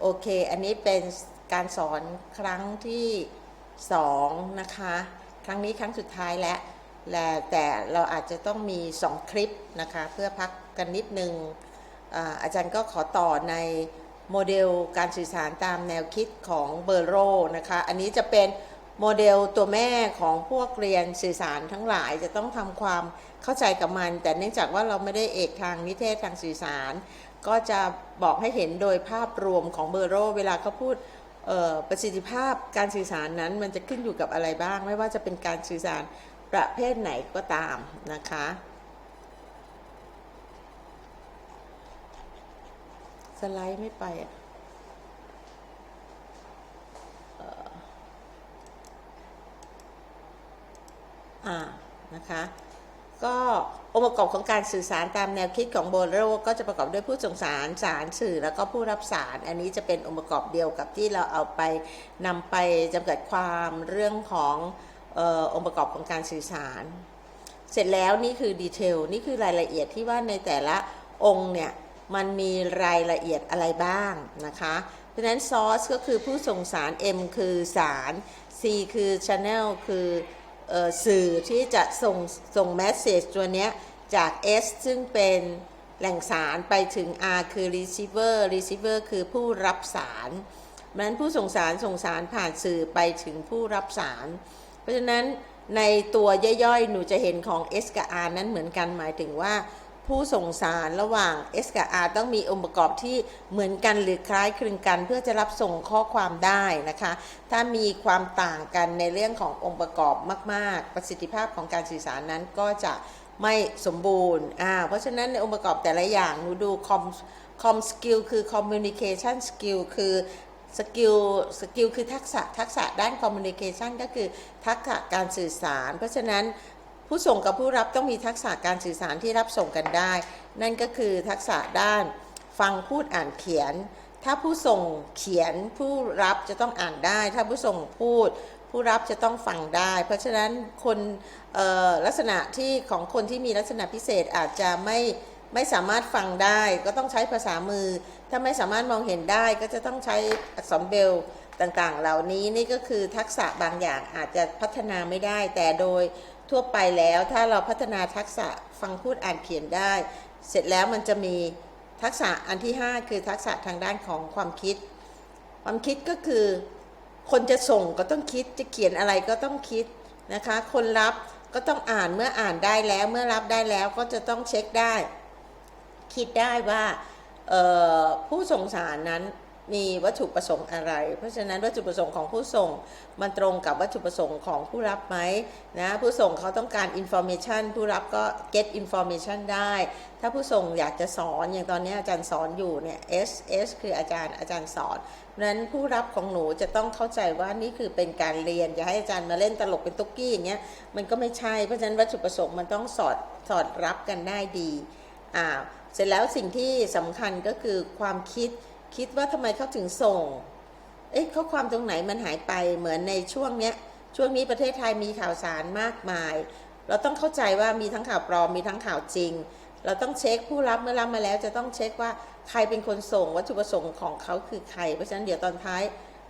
โอเค อันนี้เป็นการสอนครั้งที่สองนะคะ ครั้งนี้ครั้งสุดท้ายแล้วแต่เราอาจจะต้องมี2คลิปนะคะ เพื่อพักกันนิดนึงอาอาจารย์ก็ขอต่อในโมเดลการสื่อสารตามแนวคิดของเบอร์โรนะคะ อันนี้จะเป็นโมเดลตัวแม่ของพวกเรียนสื่อสารทั้งหลายจะต้องทำความเข้าใจกับมัน แต่เนื่องจากว่าเราไม่ได้เอกทางนิเทศทางสื่อสาร ก็จะบอกให้เห็นโดยภาพรวมของเบอร์โร เวลาเขาพูดประสิทธิภาพการสื่อสารนั้นมันจะขึ้นอยู่กับอะไรบ้าง ไม่ว่าจะเป็นการสื่อสารประเภทไหนก็ตามนะคะ สไลด์ไม่ไปอะอ่านะคะ องค์ประกอบของการสื่อสารตามแนวคิดของโบโรก็จะประกอบด้วยผู้ส่งสารสารสื่อแล้วก็ผู้รับสาร อันนี้จะเป็นองค์ประกอบเดียวกับที่เราเอาไปนำไปจำกัดความเรื่องของออองค์ประกอบของการสื่อสาร เสร็จแล้วนี่คือดีเทลนี่คือรายละเอียดที่ว่าในแต่ละองค์เนี่ยมันมีรายละเอียดอะไรบ้างนะคะ เพราะนั้นซอสก็คือผู้ส่งสาร M คือสาร C คือ Channel คือออสื่อที่จะส่งส่งแมสเซจตัวเนี้ย จาก S ซึ่งเป็นแหล่งสารไปถึง R คือ receiver receiver คือผู้รับสารเพราะนั้นผู้ส่งสารส่งสารผ่านสื่อไปถึงผู้รับสาร เพราะฉะนั้นในตัวย่อยๆ หนูจะเห็นของ S กับ R นั้นเหมือนกันหมายถึงว่า ผู้ส่งสารระหว่าง S กับ R ต้องมีองค์ประกอบที่เหมือนกันหรือคล้ายคลึงกัน เพื่อจะรับส่งข้อความได้นะคะ ถ้ามีความต่างกันในเรื่องขององค์ประกอบมาก ๆ ประสิทธิภาพของการสื่อสารนั้นก็จะ ไม่สมบูรณ์อ่าเพราะฉะนั้นในองค์ประกอบแต่ละอย่างหนูดูคอมคอมสกิลคือ communication skill คือสกิลสกิลคือทักษะทักษะด้าน communication ก็คือทักษะการสื่อสาร เพราะฉะนั้นผู้ส่งกับผู้รับต้องมีทักษะการสื่อสารที่รับส่งกันได้ นั่นก็คือทักษะด้านฟังพูดอ่านเขียน ถ้าผู้ส่งเขียนผู้รับจะต้องอ่านได้ ถ้าผู้ส่งพูด ผู้รับจะต้องฟังได้ เพราะฉะนั้นคนลักษณะที่ของคนที่มีลักษณะพิเศษอาจจะไม่ไม่สามารถฟังได้ ก็ต้องใช้ภาษามือ ถ้าไม่สามารถมองเห็นได้ก็จะต้องใช้อักษรเบลต่างๆ เหล่านี้นี่ก็คือทักษะบางอย่างอาจจะพัฒนาไม่ได้ แต่โดยทั่วไปแล้วถ้าเราพัฒนาทักษะฟังพูดอ่านเขียนได้ เสร็จแล้วมันจะมีทักษะอันที่ 5 คือทักษะทางด้านของความคิด ความคิดก็คือ คนจะส่งก็ต้องคิดจะเขียนอะไรก็ต้องคิดนะคะ คนรับก็ต้องอ่านเมื่ออ่านได้แล้ว เมื่อรับได้แล้วก็จะต้องเช็คได้ คิดได้ว่าผู้ส่งสารนั้น มีวัตถุประสงค์อะไร เพราะฉะนั้นวัตถุประสงค์ของผู้ส่งมันตรงกับวัตถุประสงค์ของผู้รับไหมนะผู้ส่งเขาต้องการ information ผู้รับก็ get information ได้ ถ้าผู้ส่งอยากจะสอนอย่างตอนนี้อาจารย์สอนอยู่เนี่ย S S คืออาจารย์อาจารย์สอนเพราะฉะนั้นผู้รับของหนูจะต้องเข้าใจว่านี่คือเป็นการเรียนจะให้อาจารย์มาเล่นตลกเป็นตุ๊กกี้อย่างเงี้ยมันก็ไม่ใช่เพราะฉะนั้นวัตถุประสงค์มันต้องสอดสอดรับกันได้ดีอ่าเสร็จแล้วสิ่งที่สำคัญก็คือความคิด คิดว่าทำไมเขาถึงส่ง เอ๊ะข้อความตรงไหนมันหายไปเหมือนในช่วงเนี้ย ช่วงนี้ประเทศไทยมีข่าวสารมากมาย เราต้องเข้าใจว่ามีทั้งข่าวปลอมมีทั้งข่าวจริง เราต้องเช็คผู้รับเมื่อรับมาแล้ว จะต้องเช็คว่าใครเป็นคนส่งวัตถุประสงค์ของเขาคือใคร เพราะฉะนั้นเดี๋ยวตอนท้าย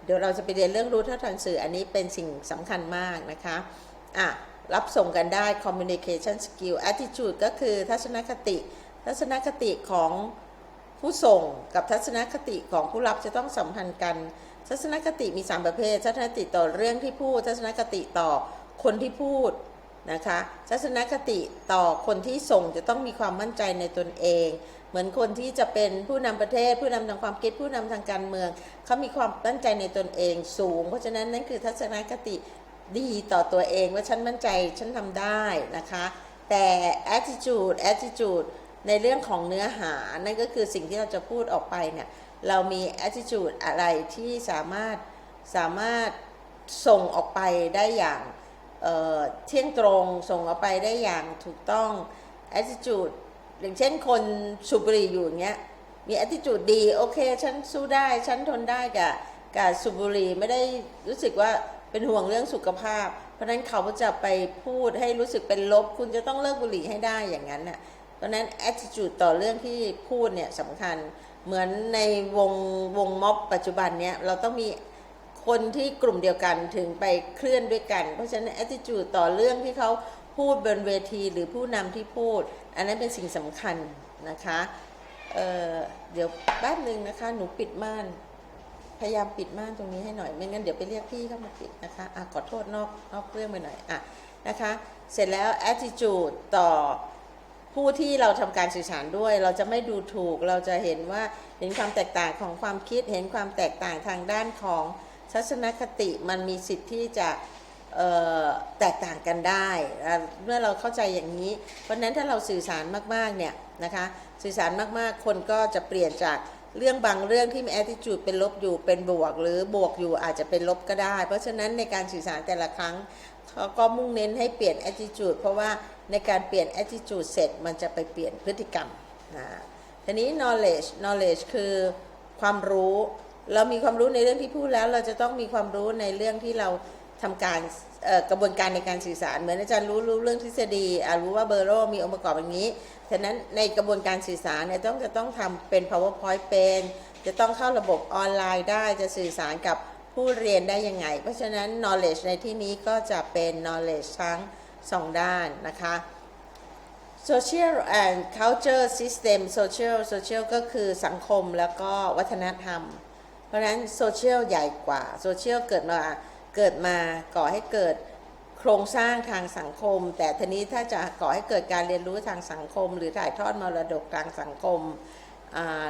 เดี๋ยวเราจะไปเรียนเรื่องรู้เท่าทันสื่ออันนี้เป็นสิ่งสำคัญมากนะคะอะรับส่งกันได้ communication skill attitude ก็คือทัศนคติ ทัศนคติของ ผู้ส่งกับทัศนคติของผู้รับจะต้องสัมพันธ์กัน ทัศนคติมี 3 ประเภท ทัศนคติต่อเรื่องที่พูด ทัศนคติต่อคนที่พูดนะคะทัศนคติต่อคนที่ส่งจะต้องมีความมั่นใจในตนเอง เหมือนคนที่จะเป็นผู้นำประเทศ ผู้นำทางความคิดผู้นำทางการเมืองเขามีความมั่นใจในตนเองสูง เพราะฉะนั้นนั่นคือทัศนคติดีต่อตัวเองว่าฉันมั่นใจฉันทำได้นะคะแต่ attitude attitude ในเรื่องของเนื้อหา นั่นก็คือสิ่งที่เราจะพูดออกไปเนี่ยเรามี attitude อะไรที่สามารถสามารถส่งออกไปได้อย่างเเที่ยงตรงส่งออกไปได้อย่างถูกต้อง attitude อย่างเช่นคนสูบบุหรี่อยู่อย่างเงี้ยมี attitude ดีโอเค ฉันสู้ได้ ฉันทนได้กับกับสูบบุหรี่ไม่ได้รู้สึกว่าเป็นห่วงเรื่องสุขภาพ เพราะฉะนั้นเขาจะไปพูดให้รู้สึกเป็นลบ คุณจะต้องเลิกบุหรี่ให้ได้อย่างนั้นน่ะ เพราะนั้น attitude ต่อเรื่องที่พูดเนี่ยสำคัญเหมือนในวงวงม็อบปัจจุบันเนี้ยเราต้องมีคนที่กลุ่มเดียวกันถึงไปเคลื่อนด้วยกัน เพราะฉะนั้น attitude ต่อเรื่องที่เขาพูดบนเวทีหรือผู้นำที่พูด อันนั้นเป็นสิ่งสำคัญนะคะเเดี๋ยวแป๊บหนึ่งนะคะ หนูปิดม่าน พยายามปิดม่านตรงนี้ให้หน่อย ไม่งั้นเดี๋ยวไปเรียกพี่เข้ามาปิดนะคะอะขอโทษนอกนอกเรื่องไปหน่อยอะนะคะ เสร็จแล้ว attitude ต่อ ผู้ที่เราทำการสื่อสารด้วย เราจะไม่ดูถูกเราจะเห็นว่าเห็นความแตกต่างของความคิด เห็นความแตกต่างทางด้านของทัศนคติมันมีสิทธิ์ที่จะแตกต่างกันได้ เมื่อเราเข้าใจอย่างนี้ เพราะฉะนั้นถ้าเราสื่อสารมากๆเนี่ยนะคะสื่อสารมากๆ คนก็จะเปลี่ยนจากเรื่องบางเรื่องที่มี attitude เป็นลบอยู่เป็นบวก หรือบวกอยู่อาจจะเป็นลบก็ได้ เพราะฉะนั้นในการสื่อสารแต่ละครั้งเขาก็มุ่งเน้นให้เปลี่ยน attitude เพราะว่า ในการเปลี่ยน attitude เสร็จมันจะไปเปลี่ยนพฤติกรรมนะทีนี้ knowledge knowledge คือความรู้ เรามีความรู้ในเรื่องที่พูดแล้ว เราจะต้องมีความรู้ในเรื่องที่เราทำการกระบวนการในการสื่อสาร เหมือนอาจารย์รู้รู้เรื่องทฤษฎีอะรู้ว่าเบอร์โรมีองค์ประกอบอย่างนี้ฉะนั้นในกระบวนการสื่อสารเนี่ยต้องจะต้องทำเป็น powerpoint เป็น จะต้องเข้าระบบออนไลน์ได้จะสื่อสารกับผู้เรียนได้ยังไง เพราะฉะนั้น knowledge ในที่นี้ก็จะเป็น knowledge ทั้ง สองด้านนะคะ social and culture system social social ก็คือสังคมแล้วก็วัฒนธรรม เพราะฉะนั้น social ใหญ่กว่า social เกิดมาเกิดมาก่อให้เกิดโครงสร้างทางสังคม แต่ทีนี้ถ้าจะก่อให้เกิดการเรียนรู้ทางสังคม หรือถ่ายทอดมรดกทางสังคม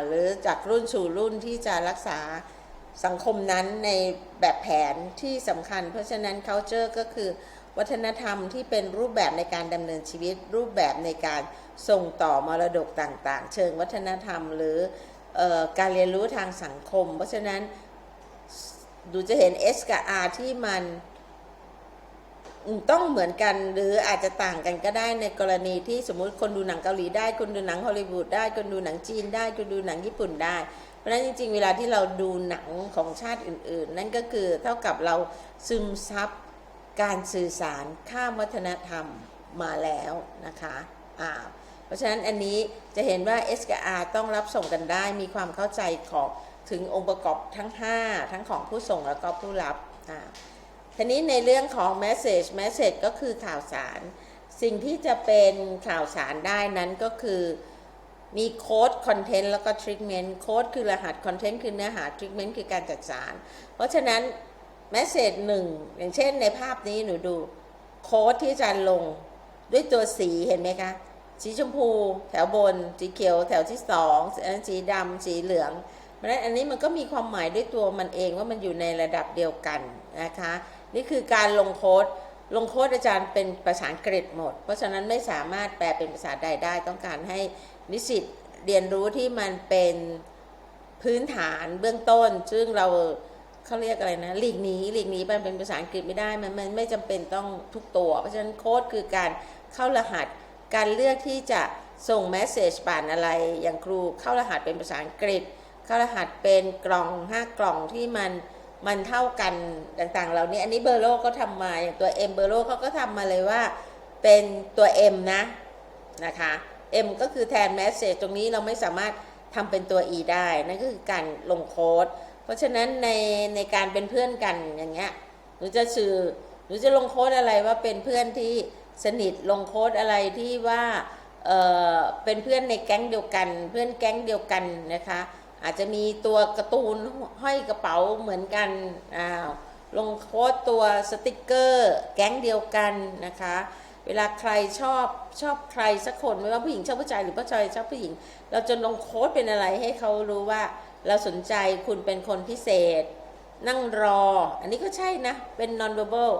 หรือจากรุ่นสู่รุ่นที่จะรักษาสังคมนั้นในแบบแผนที่สำคัญ เพราะฉะนั้น culture ก็คือ วัฒนธรรมที่เป็นรูปแบบในการดำเนินชีวิต รูปแบบในการส่งต่อมรดกต่างๆ เชิงวัฒนธรรม หรือออการเรียนรู้ทางสังคม เพราะฉะนั้นดูจะเห็น S กับ R ที่มันต้องเหมือนกันหรืออาจจะต่างกันก็ได้ในกรณีที่สมมุติคนดูหนังเกาหลีได้ คนดูหนังฮอลลีวูดได้ คนดูหนังจีนได้ คนดูหนังญี่ปุ่นได้ เพราะฉะนั้นจริง ๆ เวลาที่เราดูหนังของชาติอื่น ๆ นั่นก็คือเท่ากับเราซึมซับ การสื่อสารข้ามวัฒนธรรมมาแล้วนะคะอ่าเพราะฉะนั้นอันนี้จะเห็นว่า S กับ R ต้องรับส่งกันได้มีความเข้าใจของถึงองค์ประกอบทั้ง 5 ทั้งของผู้ส่งแล้วก็ผู้รับทีนี้ในเรื่องของ message message ก็คือข่าวสาร สิ่งที่จะเป็นข่าวสารได้นั้นก็คือมีโค้ดคอนเทนต์แล้วก็ทริ t เมนต์โค้ดคือรหัสคอนเทนต์คือเนื้อหาทริ t เมนต์คือการจัดสาร เพราะฉะนั้น แมสเซจหนึ่งอย่างเช่นในภาพนี้หนูดู โค้ดที่อาจารย์ลงด้วยตัวสีเห็นไหมคะ สีชมพู แถวบน สีเขียว แถวที่สองสีดำสีเหลืองเพราะฉะนั้นอันนี้มันก็มีความหมายด้วยตัวมันเองว่ามันอยู่ในระดับเดียวกันนะคะ นี่คือการลงโค้ดลงโค้ดอาจารย์เป็นภาษาอังกฤษหมด เพราะฉะนั้นไม่สามารถแปลเป็นภาษาใดได้ ต้องการให้นิสิตเรียนรู้ที่มันเป็นพื้นฐานเบื้องต้น ซึ่งเรา เขาเรียกอะไรนะหลีกหนีหลีกหนีมันเป็นภาษาอังกฤษไม่ได้มันมันไม่จำเป็นต้องทุกตัว เพราะฉะนั้นโค้ดคือการเข้ารหัสการเลือกที่จะส่งแมสเซจผ่านอะไรอย่างครูเข้ารหัสเป็นภาษาอังกฤษ เข้ารหัสเป็นกล่องห้ากล่องที่มันมันเท่ากันต่างๆ เหล่านี้อันนี้เบอร์โลก็ทำมาอย่างตัว M เบอร์โลเขาก็ทำมาเลยว่าเป็นตัว M นะนะคะ M ก็คือแทนแมสเซจตรงนี้เราไม่สามารถทำเป็นตัว E ได้ นั่นก็คือการลงโค้ด เพราะฉะนั้นในในการเป็นเพื่อนกันอย่างเงี้ยหนูจะสื่อหนูจะลงโค้ดอะไรว่าเป็นเพื่อนที่สนิทลงโค้ดอะไรที่ว่าเออเป็นเพื่อนในแก๊งเดียวกัน เพื่อนแก๊งเดียวกันนะคะ อาจจะมีตัวการ์ตูนห้อยกระเป๋าเหมือนกันอ้าวลงโค้ดตัวสติกเกอร์แก๊งเดียวกันนะคะเวลาใครชอบชอบใครสักคนไม่ว่าผู้หญิงชอบผู้ชายหรือผู้ชายชอบผู้หญิง เราจะลงโค้ดเป็นอะไรให้เขารู้ว่า เราสนใจคุณเป็นคนพิเศษ นั่งรอ อันนี้ก็ใช่นะ เป็น non verbal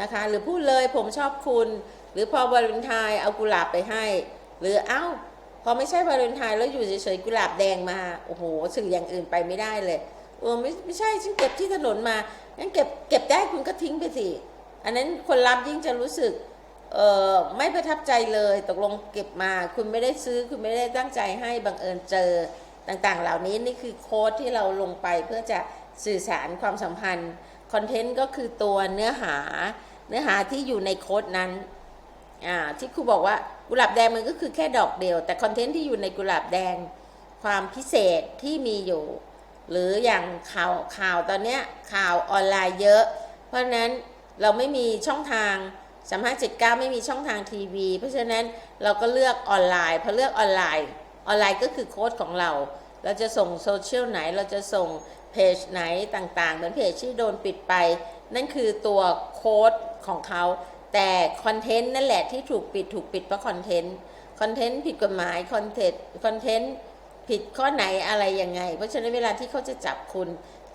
นะคะ หรือพูดเลยผมชอบคุณ หรือพอวาเลนไทน์เอากุหลาบไปให้ หรือเอ้า พอไม่ใช่วาเลนไทน์แล้วอยู่เฉยๆกุหลาบแดงมา โอ้โหสื่ออย่างอื่นไปไม่ได้เลยเออไม่ไม่ใช่ฉันเก็บที่ถนนมางั้นเก็บเก็บได้คุณก็ทิ้งไปสิ อันนั้นคนรับยิ่งจะรู้สึกเออไม่ประทับใจเลย ตกลงเก็บมา คุณไม่ได้ซื้อ คุณไม่ได้ตั้งใจให้บังเอิญเจอ ต่างๆ เหล่านี้นี่คือโค้ดที่เราลงไปเพื่อจะสื่อสารความสัมพันธ์คอนเทนต์ก็คือตัวเนื้อหาเนื้อหาที่อยู่ในโค้ดนั้นอ่าที่ครูบอกว่ากุหลาบแดงมันก็คือแค่ดอกเดียว แต่คอนเทนต์ที่อยู่ในกุหลาบแดงความพิเศษที่มีอยู่ หรืออย่างข่าวข่าวตอนนี้ข่าวออนไลน์เยอะ เพราะฉะนั้นเราไม่มีช่องทางสามห้าเจ็ดเก้าไม่มีช่องทางทีวี เพราะฉะนั้นเราก็เลือกออนไลน์พอเลือกออนไลน์ ออนไลน์ก็คือโค้ดของเรา เราจะส่งโซเชียลไหน เราจะส่งเพจไหนต่างๆ เหมือนเพจที่โดนปิดไป นั่นคือตัวโค้ดของเขา แต่คอนเทนต์นั่นแหละที่ถูกปิดถูกปิดเพราะคอนเทนต์ คอนเทนต์ผิดกฎหมาย คอนเทนต์ คอนเทนต์ผิดข้อไหนอะไรยังไง เพราะฉะนั้นเวลาที่เขาจะจับคุณ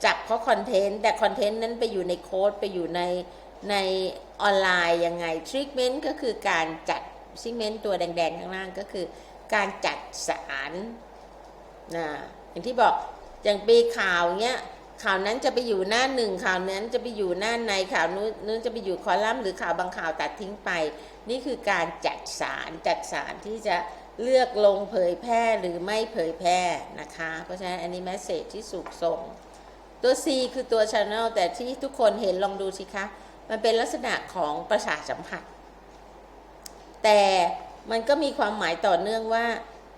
จับเพราะคอนเทนต์ แต่คอนเทนต์นั้นไปอยู่ในโค้ดไปอยู่ในในออนไลน์ยังไงทรีทเมนต์ก็คือการจัดซิเมนต์ตัวแดงๆข้างล่างก็คือ การจัดสารนะอย่างที่บอกอย่างปีข่าวเนี้ยข่าวนั้นจะไปอยู่หน้าหนึ่งข่าวนั้นจะไปอยู่หน้าในข่าวนู้นนู้นจะไปอยู่คอลัมน์หรือข่าวบางข่าวตัดทิ้งไป นี่คือการจัดสารจัดสารที่จะเลือกลงเผยแพร่หรือไม่เผยแพร่นะคะ เพราะฉะนั้นอันนี้แมสเซจที่สุกส่ง ตัว C คือตัว Channel แต่ที่ทุกคนเห็นลองดูสิคะ มันเป็นลักษณะของประสาทสัมผัส แต่ มันก็มีความหมายต่อเนื่องว่า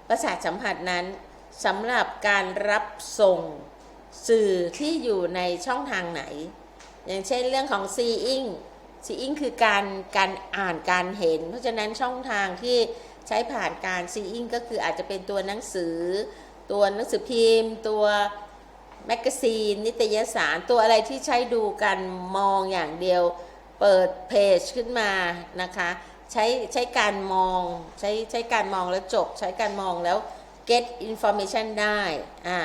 ประสาทสัมผัสนั้นสำหรับการรับส่งสื่อที่อยู่ในช่องทางไหน อย่างเช่นเรื่องของ seeing seeing คือการการอ่านการเห็น เพราะฉะนั้นช่องทางที่ใช้ผ่านการ seeing ก็คืออาจจะเป็นตัวหนังสือ ตัวหนังสือพิมพ์ ตัวแมกกาซีนนิตยสารตัวอะไรที่ใช้ดูกันมองอย่างเดียว เปิดเพจขึ้นมานะคะ ใช้ใช้การมองใช้ใช้การมองแล้วจบ ใช้การมองแล้ว get information ได้อ่า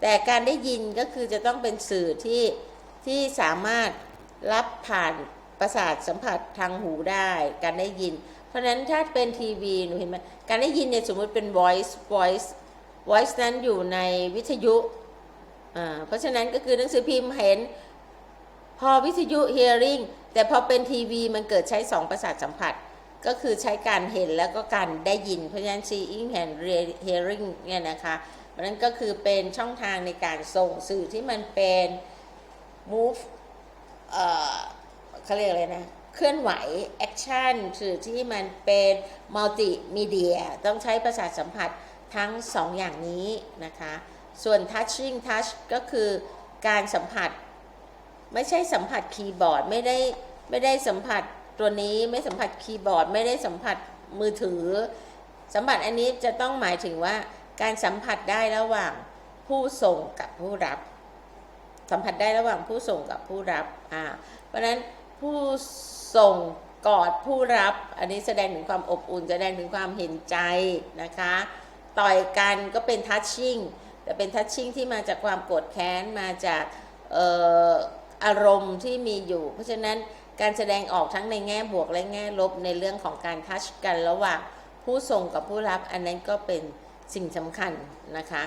แต่การได้ยินก็คือจะต้องเป็นสื่อที่ที่สามารถรับผ่านประสาทสัมผัสทางหูได้ การได้ยิน เพราะฉะนั้นถ้าเป็นทีวีหนูเห็นไหมการได้ยินเนี่ยสมมติเป็น voice voice voice นั้นอยู่ในวิทยุอ่าเพราะฉะนั้นก็คือหนังสือพิมพ์เห็น พอวิทยุ hearing แต่พอเป็นทีวีมันเกิดใช้สองประสาทสัมผัส ก็คือใช้การเห็นแล้วก็การได้ยิน เพราะฉะนั้น seeing and hearing เนี่ยนะคะเพราะนั้นก็คือเป็นช่องทางในการส่งสื่อที่มันเป็น move เอ่อเขาเรียกอะไรนะ เคลื่อนไหว action สื่อที่มันเป็น multimedia ต้องใช้ประสาทสัมผัสทั้งสองอย่างนี้นะคะ ส่วน touching touch ก็คือการสัมผัส ไม่ใช่สัมผัสคีย์บอร์ด ไม่ได้ไม่ได้สัมผัส ตัวนี้ไม่สัมผัสคีย์บอร์ดไม่ได้สัมผัสมือถือ สัมผัสอันนี้จะต้องหมายถึงว่าการสัมผัสได้ระหว่างผู้ส่งกับผู้รับ สัมผัสได้ระหว่างผู้ส่งกับผู้รับอ่าเพราะฉะนั้นผู้ส่งกอดผู้รับ อันนี้แสดงถึงความอบอุ่นแสดงถึงความเห็นใจนะคะ ต่อยกันก็เป็นทัชชิ่งแต่เป็นทัชชิ่งที่มาจากความโกรธแค้นมาจากอออารมณ์ที่มีอยู่ เพราะฉะนั้น การแสดงออกทั้งในแง่บวกและแง่ลบในเรื่องของการทัชกันระหว่างผู้ส่งกับผู้รับอันนั้นก็เป็นสิ่งสำคัญนะคะ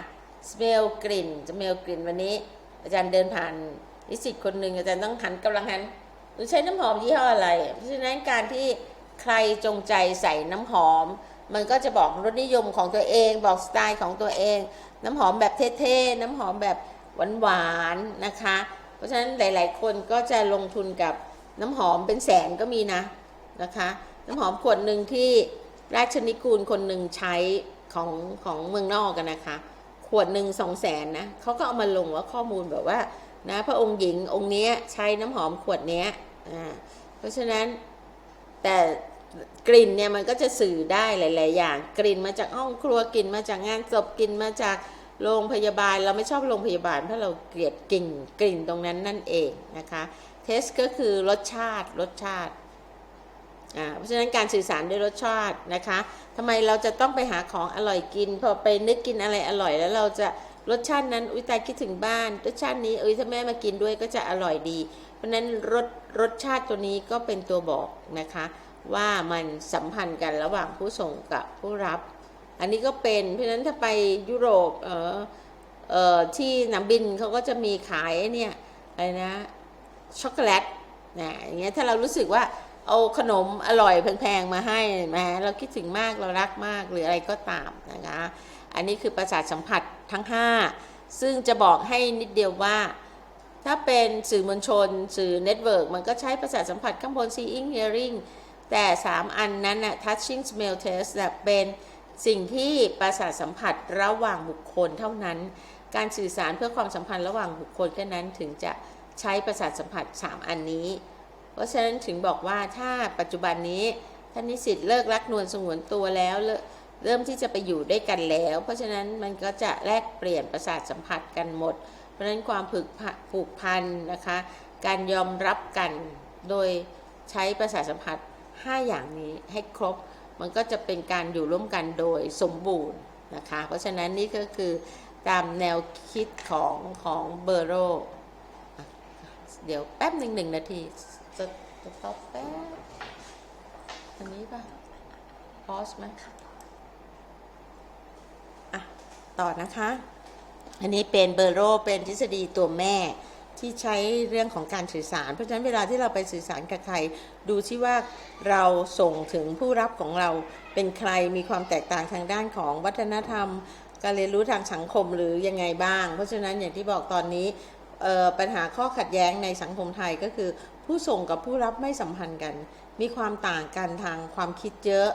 smell กลิ่น smell กลิ่นวันนี้ อาจารย์เดินผ่านนิสิตคนหนึ่งอาจารย์ต้องหันกำลังหันหนูใช้น้ำหอมยี่ห้ออะไร เพราะฉะนั้นการที่ใครจงใจใส่น้ำหอม มันก็จะบอกรสนิยมของตัวเอง บอกสไตล์ของตัวเอง น้ำหอมแบบเท่ๆ น้ำหอมแบบหวานๆนะคะ เพราะฉะนั้นหลาย ๆ คนก็จะลงทุนกับ น้ำหอมเป็นแสนก็มีนะนะคะ น้ำหอมขวดหนึ่งที่ราชนิกูลคนหนึ่งใช้ของของเมืองนอกกันนะคะ ขวดหนึ่งสองแสนนะเขาก็เอามาลงว่าข้อมูลแบบว่านะพระองค์หญิงองค์นี้ใช้น้ำหอมขวดนี้อ่าเพราะฉะนั้นแต่กลิ่นเนี่ยมันก็จะสื่อได้หลาย ๆ อย่าง กลิ่นมาจากห้องครัวกลิ่นมาจากงานศพกลิ่นมาจากโรงพยาบาลเราไม่ชอบโรงพยาบาลเพราะเราเกลียดกลิ่นกลิ่นตรงนั้นนั่นเองนะคะ เทสก็คือรสชาติรสชาติอ่าเพราะฉะนั้นการสื่อสารด้วยรสชาตินะคะทำไมเราจะต้องไปหาของอร่อยกิน พอไปนึกกินอะไรอร่อยแล้วเราจะรสชาตินั้นอุ้ยตายคิดถึงบ้านรสชาตินี้เอ้ยถ้าแม่มากินด้วยก็จะอร่อยดี เพราะฉะนั้นรสรสชาติตัวนี้ก็เป็นตัวบอกนะคะว่ามันสัมพันธ์กันระหว่างผู้ส่งกับผู้รับ อันนี้ก็เป็นเพราะฉะนั้นถ้าไปยุโรปเออเออที่หนามบินเขาก็จะมีขายเนี่ยอะไรนะ ช็อกโกแลตนะอย่างเงี้ยถ้าเรารู้สึกว่าเอาขนมอร่อยแพงๆมาให้แหมเราคิดถึงมากเรารักมากหรืออะไรก็ตามนะคะอันนี้คือประสาทสัมผัสทั้ง 5 ซึ่งจะบอกให้นิดเดียวว่า ถ้าเป็นสื่อมวลชน สื่อเน็ตเวิร์กมันก็ใช้ประสาทสัมผัสข้างบน seeing hearing แต่ 3 อันนั้นน่ะ touching smell taste น่ะเป็นสิ่งที่ประสาทสัมผัสระหว่างบุคคลเท่านั้น การสื่อสารเพื่อความสัมพันธ์ระหว่างบุคคลแค่นั้นถึงจะ ใช้ประสาทสัมผัส 3 อันนี้ เพราะฉะนั้นถึงบอกว่าถ้าปัจจุบันนี้ท่านนิสิตเลิกรักนวลสงวนตัวแล้วเลิกเริ่มที่จะไปอยู่ด้วยกันแล้ว เพราะฉะนั้นมันก็จะแลกเปลี่ยนประสาทสัมผัสกันหมด เพราะฉะนั้นความผูกพันผูกพันนะคะ การยอมรับกันโดยใช้ประสาทสัมผัส 5 อย่างนี้ให้ครบ มันก็จะเป็นการอยู่ร่วมกันโดยสมบูรณ์นะคะ เพราะฉะนั้นนี่ก็คือตามแนวคิดของของเบอร์โร เดี๋ยวแป๊บหนึ่งหนึ่งนาทีจะจะตอบแป๊บอันนี้ป่ะพอสไหมอะ ต่อนะคะ อันนี้เป็นเบอร์โรเป็นทฤษฎีตัวแม่ที่ใช้เรื่องของการสื่อสาร เพราะฉะนั้นเวลาที่เราไปสื่อสารกับใคร ดูที่ว่าเราส่งถึงผู้รับของเราเป็นใครมีความแตกต่างทางด้านของวัฒนธรรม การเรียนรู้ทางสังคมหรือยังไงบ้าง เพราะฉะนั้นอย่างที่บอกตอนนี้ ปัญหาข้อขัดแย้งในสังคมไทยก็คือ ผู้ส่งกับผู้รับไม่สัมพันธ์กัน มีความต่างกันทางความคิดเยอะ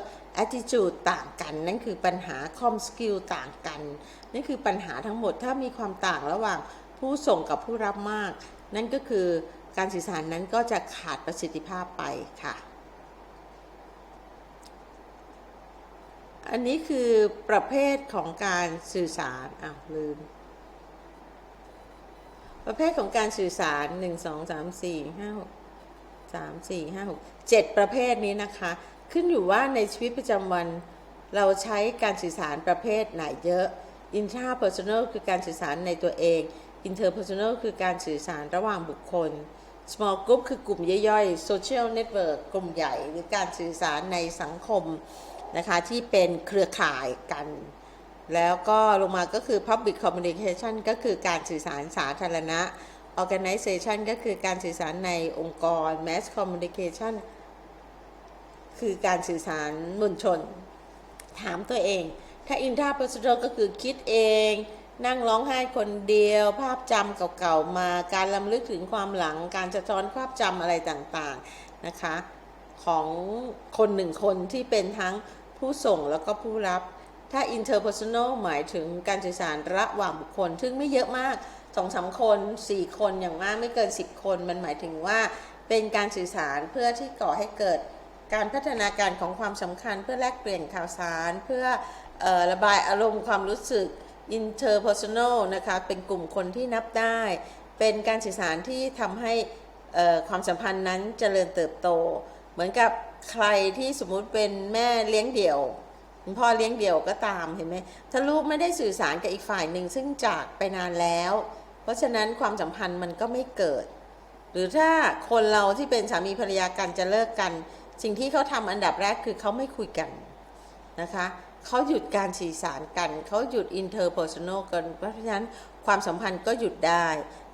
attitude ต่างกัน นั่นคือปัญหา com skill ต่างกัน นั่นคือปัญหาทั้งหมดถ้ามีความต่างระหว่างผู้ส่งกับผู้รับมาก นั่นก็คือการสื่อสารนั้นก็จะขาดประสิทธิภาพไปค่ะ อันนี้คือประเภทของการสื่อสารอ้าวลืม ประเภทของการสื่อสาร1 2 3 4 5 6 3 4 5 6 7ประเภทนี้นะคะ ขึ้นอยู่ว่าในชีวิตประจำวันเราใช้การสื่อสารประเภทไหนเยอะ intrapersonal คือการสื่อสารในตัวเอง interpersonal คือการสื่อสารระหว่างบุคคล small group คือกลุ่มย่อยๆ social network กลุ่มใหญ่ หรือการสื่อสารในสังคมนะคะที่เป็นเครือข่ายกัน แล้วก็ลงมาก็คือ public communication ก็คือการสื่อสารสาธารณะ organization ก็คือการสื่อสารในองค์กร mass communication คือการสื่อสารมวลชน ถามตัวเอง ถ้า intrapersonal ก็คือคิดเอง นั่งร้องไห้คนเดียว ภาพจำเก่าๆมา การลำลึกถึงความหลัง การสะท้อนภาพจำอะไรต่างๆนะคะ ของคนหนึ่งคนที่เป็นทั้งผู้ส่งแล้วก็ผู้รับ ถ้า interpersonal หมายถึงการสื่อสารระหว่างบุคคล ซึ่งไม่เยอะมากสองสามคนสี่คนอย่างมากไม่เกิน 10 คน มันหมายถึงว่าเป็นการสื่อสารเพื่อที่ก่อให้เกิดการพัฒนาการของความสำคัญ เพื่อแลกเปลี่ยนข่าวสาร เพื่อออระบายอารมณ์ความรู้สึก interpersonal นะคะเป็นกลุ่มคนที่นับได้ เป็นการสื่อสารที่ทำให้ความสัมพันธ์นั้นเจริญเติบโต เหมือนกับใครที่สมมุติเป็นแม่เลี้ยงเดี่ยว พ่อเลี้ยงเดี่ยวก็ตามเห็นไหมถ้าลูกไม่ได้สื่อสารกับอีกฝ่ายหนึ่งซึ่งจากไปนานแล้ว เพราะฉะนั้นความสัมพันธ์มันก็ไม่เกิด หรือถ้าคนเราที่เป็นสามีภรรยากันจะเลิกกัน สิ่งที่เขาทำอันดับแรกคือเขาไม่คุยกันนะคะเขาหยุดการสื่อสารกัน เขาหยุด interpersonal กันเพราะฉะนั้นความสัมพันธ์ก็หยุดได้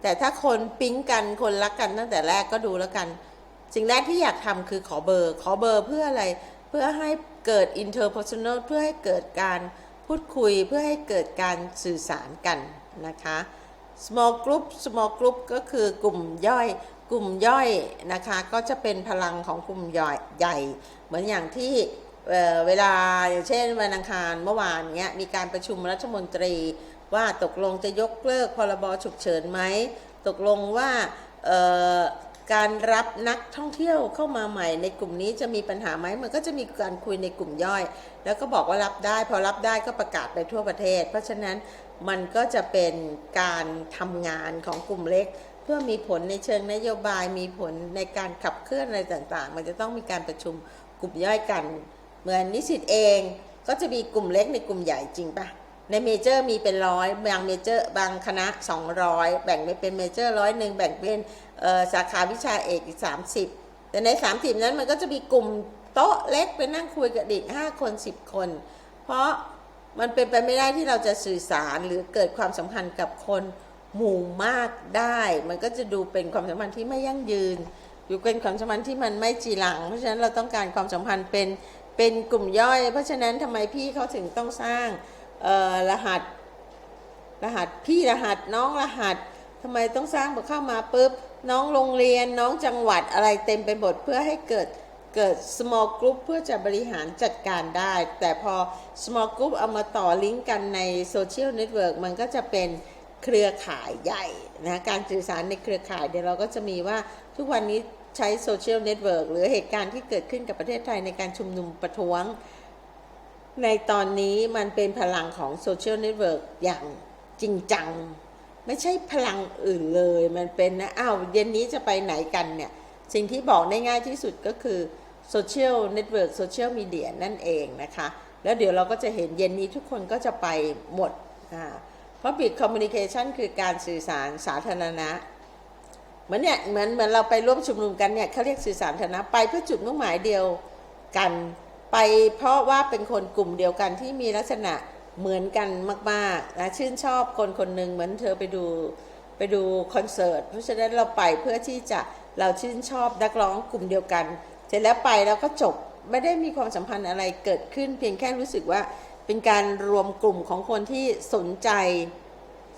แต่ถ้าคนปิ๊งกันคนรักกันตั้งแต่แรกก็ดูแล้วกัน สิ่งแรกที่อยากทำคือขอเบอร์ ขอเบอร์เพื่ออะไร เพื่อให้เกิด interpersonal เพื่อให้เกิดการพูดคุยเพื่อให้เกิดการสื่อสารกันนะคะ small group small group ก็คือกลุ่มย่อย กลุ่มย่อยนะคะ ก็จะเป็นพลังของกลุ่มย่อยใหญ่ เหมือนอย่างที่เเวลาอย่างเช่นวันอังคารเมื่อวานเนี้ยมีการประชุมรัฐมนตรี ว่าตกลงจะยกเลิกพรบฉุกเฉินไหม ตกลงว่า การรับนักท่องเที่ยวเข้ามาใหม่ในกลุ่มนี้จะมีปัญหาไหมมันก็จะมีการคุยในกลุ่มย่อย แล้วก็บอกว่ารับได้ พอรับได้ก็ประกาศไปทั่วประเทศ เพราะฉะนั้นมันก็จะเป็นการทำงานของกลุ่มเล็ก เพื่อมีผลในเชิงนโยบาย มีผลในการขับเคลื่อนอะไรต่างๆ มันจะต้องมีการประชุมกลุ่มย่อยกัน เหมือนนิสิตเองก็จะมีกลุ่มเล็กในกลุ่มใหญ่จริงปะ ในเมเจอร์มีเป็นร้อยบางเมเจอร์บางคณะ 200 แบ่งไปเป็นเมเจอร์ร้อยหนึ่งแบ่งเป็นสาขาวิชาเอกอีก 30 แต่ใน 30 นั้นมันก็จะมีกลุ่มโต๊ะเล็กไปนั่งคุยกับเด็ก5คน 10 คน เพราะมันเป็นไปไม่ได้ที่เราจะสื่อสารหรือเกิดความสัมพันธ์กับคนหมู่มากได้ มันก็จะดูเป็นความสัมพันธ์ที่ไม่ยั่งยืน อยู่เป็นความสัมพันธ์ที่มันไม่จีรัง เพราะฉะนั้นเราต้องการความสัมพันธ์เป็นเป็นกลุ่มย่อย เพราะฉะนั้นทำไมพี่เขาถึงต้องสร้าง รหัส รหัสพี่รหัสน้องรหัสทำไมต้องสร้างพอเข้ามาปุ๊บน้องโรงเรียนน้องจังหวัดอะไรเต็มไปหมดเพื่อให้เกิดเกิด small group เพื่อจะบริหารจัดการได้ แต่พอ small group เอามาต่อลิงก์กันในโซเชียลเน็ตเวิร์กมันก็จะเป็นเครือข่ายใหญ่นะการสื่อสารในเครือข่ายเดี๋ยวเราก็จะมีว่าทุกวันนี้ใช้โซเชียลเน็ตเวิร์กหรือเหตุการณ์ที่เกิดขึ้นกับประเทศไทยในการชุมนุมประท้วง ในตอนนี้มันเป็นพลังของโซเชียลเน็ตเวิร์กอย่างจริงจัง ไม่ใช่พลังอื่นเลย มันเป็นนะอ้าวเย็นนี้จะไปไหนกันเนี่ย สิ่งที่บอกได้ง่ายที่สุดก็คือโซเชียลเน็ตเวิร์กโซเชียลมีเดียนั่นเองนะคะ แล้วเดี๋ยวเราก็จะเห็นเย็นนี้ทุกคนก็จะไปหมดอ่า Public Communication คือการสื่อสารสาธารณะเหมือนเนี่ยเหมือนเหมือนเราไปร่วมชุมนุมกันเนี่ยเขาเรียกสื่อสารสาธารณะไปเพื่อจุดมุ่งหมายเดียวกัน ไปเพราะว่าเป็นคนกลุ่มเดียวกันที่มีลักษณะเหมือนกันมากๆนะชื่นชอบคนคนหนึ่งเหมือนเธอไปดูไปดูคอนเสิร์ตเพราะฉะนั้นเราไปเพื่อที่จะเราชื่นชอบนักร้องกลุ่มเดียวกัน เสร็จแล้วไปแล้วก็จบไม่ได้มีความสัมพันธ์อะไรเกิดขึ้น เพียงแค่รู้สึกว่าเป็นการรวมกลุ่มของคนที่สนใจ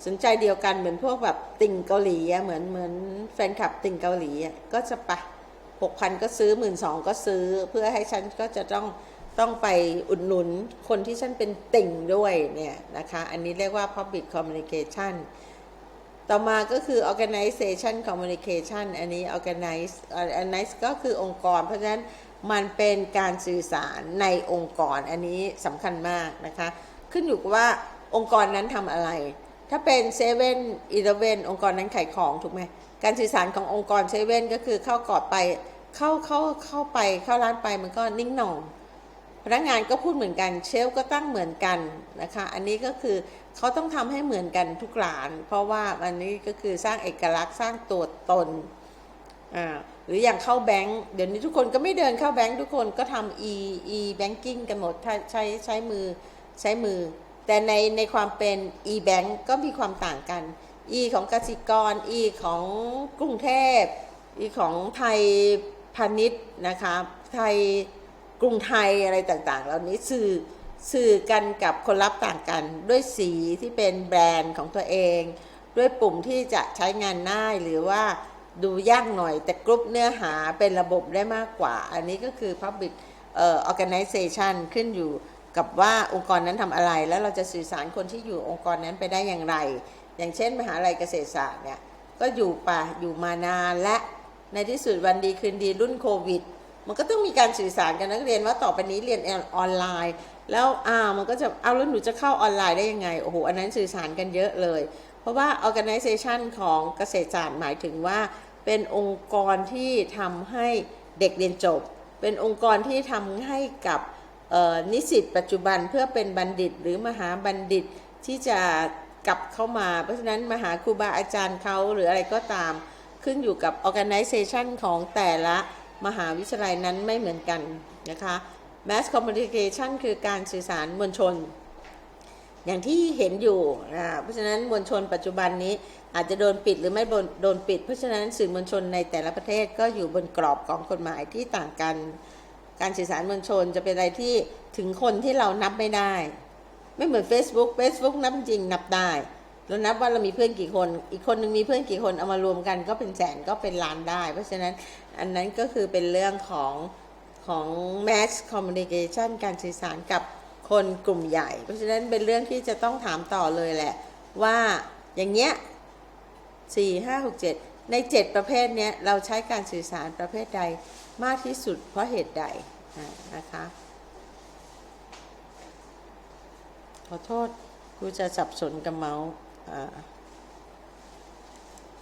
สนใจเดียวกันเหมือนพวกแบบติ่งเกาหลีอะเหมือนเหมือนแฟนคลับติ่งเกาหลีอะก็จะไป หกพันก็ซื้อหมื่นสองก็ซื้อ เพื่อให้ฉันก็จะต้องต้องไปอุดหนุนคนที่ฉันเป็นติ่งด้วยเนี่ยนะคะ อันนี้เรียกว่า public communication ต่อมาก็คือ organization communication อันนี้ organize organize ก็คือองค์กร เพราะฉะนั้นมันเป็นการสื่อสารในองค์กร อันนี้สำคัญมากนะคะ ขึ้นอยู่กับว่าองค์กรนั้นทำอะไร ถ้าเป็นเซเว่นอีเลเว่นองค์กรนั้นขายของถูกไหม การสื่อสารขององค์กรเซเว่นก็คือเข้ากอดไป เข้าเข้าเข้าไปเข้าร้านไปมันก็นิ่งหนองพนักงานก็พูดเหมือนกันเชลฟ์ก็ตั้งเหมือนกันนะคะ อันนี้ก็คือเขาต้องทำให้เหมือนกันทุกร้าน เพราะว่าอันนี้ก็คือสร้างเอกลักษณ์สร้างตัวตนอ่าหรืออย่างเข้าแบงก์เดี๋ยวนี้ทุกคนก็ไม่เดินเข้าแบงก์ทุกคนก็ทำ e e banking กันหมดใช้ใช้มือใช้มือ แต่ในในความเป็น e bank ก็มีความต่างกัน e ของกสิกร e ของกรุงเทพ e ของไทย พาณิชย์นะคะไทยกรุงไทยอะไรต่างๆ เหล่านี้สื่อสื่อกันกับคนรับต่างกันด้วยสีที่เป็นแบรนด์ของตัวเอง ด้วยปุ่มที่จะใช้งานง่ายหรือว่าดูยากหน่อยแต่กรุ๊ปเนื้อหาเป็นระบบได้มากกว่า อันนี้ก็คือ Public เอ่อ organization ขึ้นอยู่กับว่าองค์กรนั้นทำอะไร แล้วเราจะสื่อสารคนที่อยู่องค์กรนั้นไปได้อย่างไร อย่างเช่น มหาลัยเกษตรศาสตร์เนี่ยก็อยู่ป่ะอยู่มานานและ ในที่สุดวันดีคืนดีรุ่นโควิด มันก็ต้องมีการสื่อสารกันนักเรียนว่าต่อไปนี้เรียนออนไลน์ แล้วอ่ามันก็จะเอาแล้วหนูจะเข้าออนไลน์ได้ยังไงโอ้โหอันนั้นสื่อสารกันเยอะเลย เพราะว่า organization ของเกษตรศาสตร์หมายถึงว่า เป็นองค์กรที่ทำให้เด็กเรียนจบ เป็นองค์กรที่ทำให้กับนิสิตปัจจุบันเพื่อเป็นบัณฑิตหรือมหาบัณฑิตที่จะกลับเข้ามา เพราะฉะนั้นมหาครูบาอาจารย์เขาหรืออะไรก็ตาม ขึ้นอยู่กับ organization ของแต่ละมหาวิทยาลัยนั้นไม่เหมือนกันนะคะ mass communication คือการสื่อสารมวลชน อย่างที่เห็นอยู่นะเพราะฉะนั้นมวลชนปัจจุบันนี้อาจจะโดนปิดหรือไม่โดนโดนปิด เพราะฉะนั้นสื่อมวลชนในแต่ละประเทศก็อยู่บนกรอบของกฎหมายที่ต่างกัน การสื่อสารมวลชนจะเป็นอะไรที่ถึงคนที่เรานับไม่ได้ ไม่เหมือน Facebook Facebook นับจริงนับได้ เรานับว่าเรามีเพื่อนกี่คน อีกคนหนึ่งมีเพื่อนกี่คนเอามารวมกันก็เป็นแสนก็เป็นล้านได้ เพราะฉะนั้นอันนั้นก็คือเป็นเรื่องของของ mass communication การสื่อสารกับคนกลุ่มใหญ่ เพราะฉะนั้นเป็นเรื่องที่จะต้องถามต่อเลยแหละ ว่าอย่างเงี้ยสี่ห้าหกเจ็ดในเจ็ดประเภทเนี้ยเราใช้การสื่อสารประเภทใดมากที่สุดเพราะเหตุใดนะคะขอโทษกูจะสับสนกับเมาส์ อ่า